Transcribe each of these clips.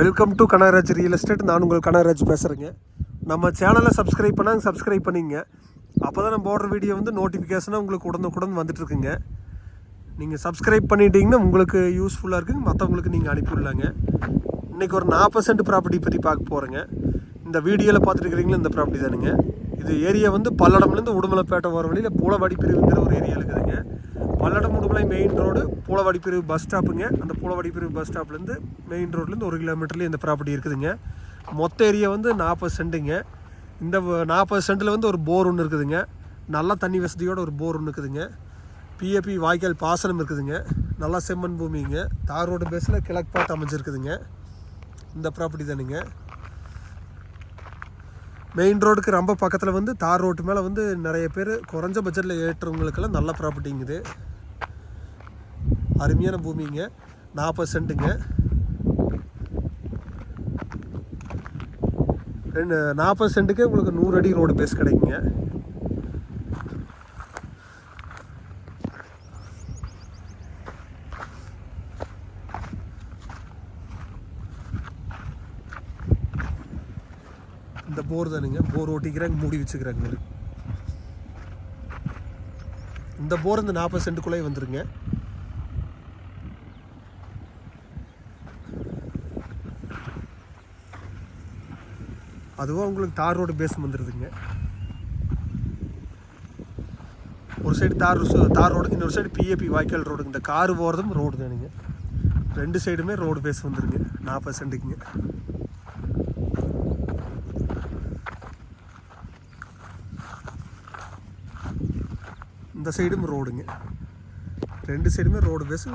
Welcome to Kanagaraj real estate நான் உங்கள் கனகராஜ் பேசுகிறேங்க நம்ம சேனலை சப்ஸ்கிரைப் பண்ணாங்க சப்ஸ்கிரைப் பண்ணிங்க. அப்போ தான் நம்ம போடுற வீடியோ வந்து நோட்டிஃபிகேஷனாக உங்களுக்கு உடனுக்குடன் வந்துட்டுருக்குங்க நீங்கள் சப்ஸ்கிரைப் பண்ணிட்டீங்கன்னா உங்களுக்கு யூஸ்ஃபுல்லாக இருக்குங்க. மற்றவங்களுக்கு நீங்கள் அனுப்பிவிடலாங்க இன்றைக்கி ஒரு நாற்பது சென்ட் ப்ராப்பர்ட்டி பற்றி பார்க்க போகிறேங்க இந்த வீடியோவில் பார்த்துருக்கிறீங்களா? இந்த ப்ராப்பர்ட்டி தானுங்க. இது ஏரியா வந்து பல்லடம்லேருந்து உடுமலைப்பேட்டை வர வழியில் பூலவாடி பிரிவுங்கிற ஒரு ஏரியா இருக்குதுங்க. பல்லடம் மெயின் ரோடு பூலவாடி பிரிவு பஸ் ஸ்டாப்புங்க அந்த பூலவாடி பிரிவு பஸ் ஸ்டாப்லேருந்து மெயின் ரோட்லேருந்து ஒரு கிலோமீட்டர்லேயே இந்த ப்ராப்பர்ட்டி இருக்குதுங்க. மொத்த ஏரியா வந்து நாற்பது சென்ட்டுங்க இந்த நாற்பது சென்ட்டில் வந்து ஒரு போர் ஒன்று இருக்குதுங்க. நல்லா தண்ணி வசதியோடு ஒரு போர் ஒன்று இருக்குதுங்க. பிஏபி வாய்க்கால் பாசனம் இருக்குதுங்க. நல்லா செம்மண் பூமிங்க. தார் ரோடு பேஸில் கிழக்கு பார்த்து அமைஞ்சிருக்குதுங்க. இந்த ப்ராப்பர்ட்டி தானுங்க. மெயின் ரோடுக்கு ரொம்ப பக்கத்தில் வந்து தார் ரோட்டு மேலே வந்து நிறைய பேர் குறைஞ்ச பட்ஜெட்டில் ஏற்றுறவங்களுக்கெல்லாம் நல்ல ப்ராப்பர்ட்டிங்குது அருமையான பூமிங்க. நாற்பது சென்ட்டுங்க. ரெண்டு நாற்பது சென்ட்டுக்கே உங்களுக்கு நூறு அடி ரோடு பேஸ் கிடைக்குங்க. இந்த போர் தானுங்க. போர் ஓட்டிக்கிறாங்க மூடி வச்சுக்கிறாங்க. இந்த போர் இந்த நாற்பது சென்ட்டுக்குள்ளே வந்துருங்க. அதுவும் உங்களுக்கு தார் ரோடு பேஸ் வந்துடுதுங்க ஒரு சைடு தார் தார் ரோடு இன்னொரு சைடு பிஏபி வாய்க்கால் ரோடு. இந்த கார் போகிறதும் ரோடு தானுங்க. ரெண்டு சைடுமே ரோடு பேஸ் வந்துருங்க. நாற்பது சென்ட்டுக்குங்க. இந்த சைடும் ரோடுங்க. ரெண்டு சைடுமே ரோடு பேஸ்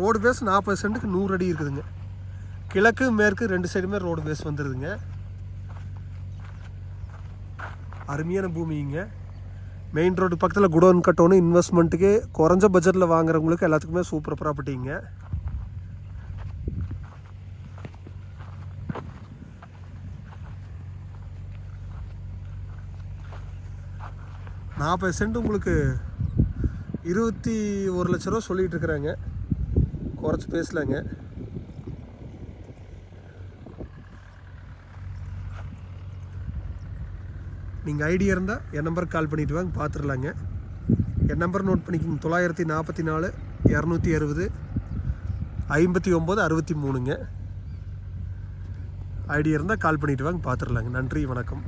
ரோடு பேஸ் நாற்பது சென்ட்டுக்கு நூறு அடி இருக்குதுங்க. கிழக்கு மேற்கு ரெண்டு சைடுமே ரோடு பேஸ் வந்துடுதுங்க அருமையான பூமிங்க. மெயின் ரோடு பக்கத்தில் குடோன் கட்டணும் இன்வெஸ்ட்மெண்ட்டுக்கு குறைஞ்ச பட்ஜெட்டில் வாங்குறவங்களுக்கு எல்லாத்துக்குமே சூப்பர் ப்ராப்பர்ட்டிங்க நாற்பது சென்ட் உங்களுக்கு இருபத்தி ஒரு லட்ச ரூபா சொல்லிகிட்டு இருக்கிறாங்க குறைச்சி பேசலாங்க. நீங்கள் ஐடியா இருந்தால் என் நம்பருக்கு கால் பண்ணிட்டு வாங்க பார்த்துடலாங்க என் நம்பர் நோட் பண்ணிக்கிங்க தொள்ளாயிரத்தி நாற்பத்தி நாலு இரநூத்தி அறுபது ஐம்பத்தி ஒம்பது அறுபத்தி மூணுங்க. ஐடியா இருந்தால் கால் பண்ணிட்டு வாங்க பார்த்துடலாங்க நன்றி வணக்கம்.